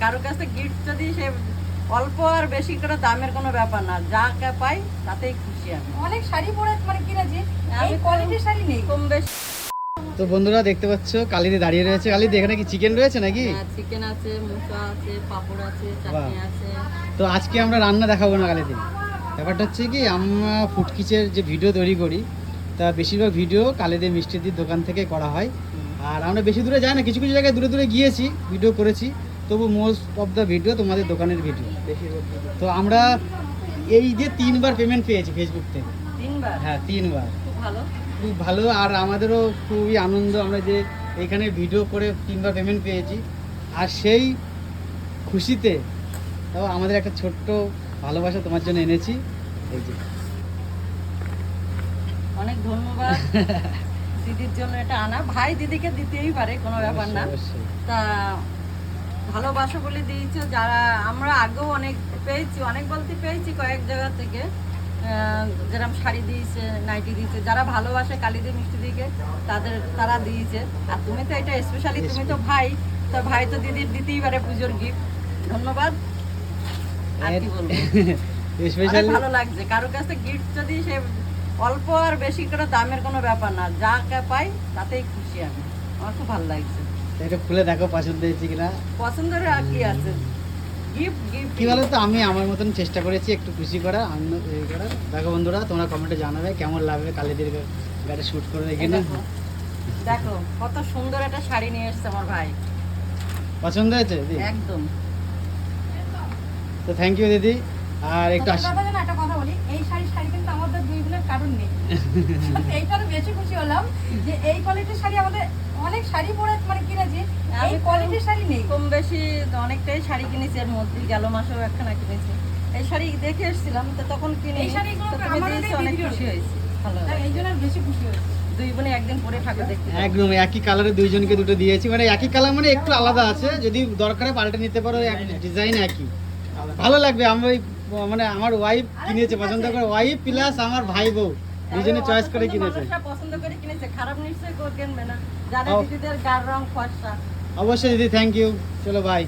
কারও কাছে গিফট যদি সে অল্প আর বেশি করে দামের কোনো ব্যাপার না যা কে পাই তাতেই খুশি আমি। অনেক শাড়ি পরে মানে কিনেছি আমি এই তো- কোয়ালিটির শাড়ি নেই। কম বেশি। তো বন্ধুরা দেখতে পাচ্ছ কালিদি দাঁড়িয়ে রয়েছে। কালিদি এখানে কি চিকেন রয়েছে নাকি? চিকেন আছে মুসা আছে পাপড় আছে চাটনি আছে। তো আজকে আমরা রান্না দেখাবো না কালিদি। ব্যাপারটা হচ্ছে কি আমরা ফুড কিচের যে ভিডিও তৈরি করি তা বেশিরভাগ ভিডিও কালিদি মিষ্টিদির দোকান থেকে করা হয়। আর আমরা বেশি দূরে যাই না কিছু কিছু জায়গায় দূরে দূরে গিয়েছি ভিডিও করেছি। তবু মোস্ট অফ দ্য ভিডিও তোমাদের দোকানের ভিডিও তো আমরা এই যে তিনবার পেমেন্ট পেয়েছি ফেসবুক থেকে তিনবার? হ্যাঁ তিনবার। খুব ভালো। আর আমাদেরও খুবই আনন্দ আমরা যে এখানে ভিডিও করে তিনবার পেমেন্ট পেয়েছি। আর সেই খুশিতে তাও আমাদের একটা ছোট্ট ভালোবাসা তোমার জন্য এনেছি। এই যে। অনেক ধন্যবাদ। দিদির জন্য এটা আনা। ভাই দিদিকে দিতেই পারে কোনো ব্যাপার না। তা ভালোবাসা বলে দিয়েছ যারা আমরা আগেও অনেক পেয়েছি অনেক বলতে পেয়েছি কয়েক জায়গা থেকে। যেরকম শাড়ি দিয়েছে নাইটি দিয়েছে যারা ভালোবাসে কালিদি মিষ্টি দিকে তাদের তারা দিয়েছে। আর তুমি তো এটা স্পেশালি তুমি তো ভাই তো ভাই তো দিদির দিতেই পারে পুজোর গিফট ধন্যবাদ। আর কি বলব? স্পেশালি ভালো লাগছে। কারও কাছে গিফট যদি সে অল্প আর বেশি করে দামের কোনো ব্যাপার না যা কে পাই তাতেই খুশি আমি। আমার খুব ভালো লাগছে। এটা খুলে দেখো পছন্দ হয়েছে কিনা। পছন্দের আর কি আছে? গিফট গিফট কি বলো তো আমি আমার মতন চেষ্টা করেছি একটু খুশি করা আনন্দ এই করার। দেখো বন্ধুরা তোমরা কমেন্টে জানাবে কেমন লাগবে কালিদির গাড়ি শ্যুট করে দেখো দেখো কত সুন্দর একটা শাড়ি নিয়ে এসেছে আমার ভাই। পছন্দ হয়েছে দিদি? একদম। তো থ্যাংক ইউ দিদি। আর একটু আসি একটা কথা বলি। এই শাড়ি শাড়ি কিন্তু আমাদের দুই বোনের কারণ নেই। এইটার বেশি খুশি হলাম যে এই কোয়ালিটির শাড়ি আমাদের অনেক শাড়ি পরে মানে কিনেছি এই কোয়ালিটির শাড়ি নেই। কম বেশি অনেকটাই শাড়ি কিনেছি এর মধ্যে গেল মাসেও একখানা কিনেছি। এই শাড়ি দেখে এসেছিলাম তো তখন কিনে এই নেই, অনেক খুশি হয়েছি ভালো এই জন্য বেশি খুশি হয়েছি। দুই বোনে একদিন পরে ঠাকুর দেখতে একদম একই কালারে দুইজনকে দুটো দিয়েছি মানে একই কালার মানে একটু আলাদা আছে যদি দরকারে পাল্টে নিতে পারো ডিজাইন একই। ভালো লাগবে আমি ওই মানে আমার ওয়াইফ কিনেছে পছন্দ করে ওয়াইফ প্লাস আমার ভাই বউ দুজনে চয়েস করে কিনেছে। পছন্দ করে কিনেছে। খারাপ নিশ্চয়ই কেউ না। জানে দিদিদের গার রং ফর্সা। অবশ্যই দিদি থ্যাংক ইউ চলো বাই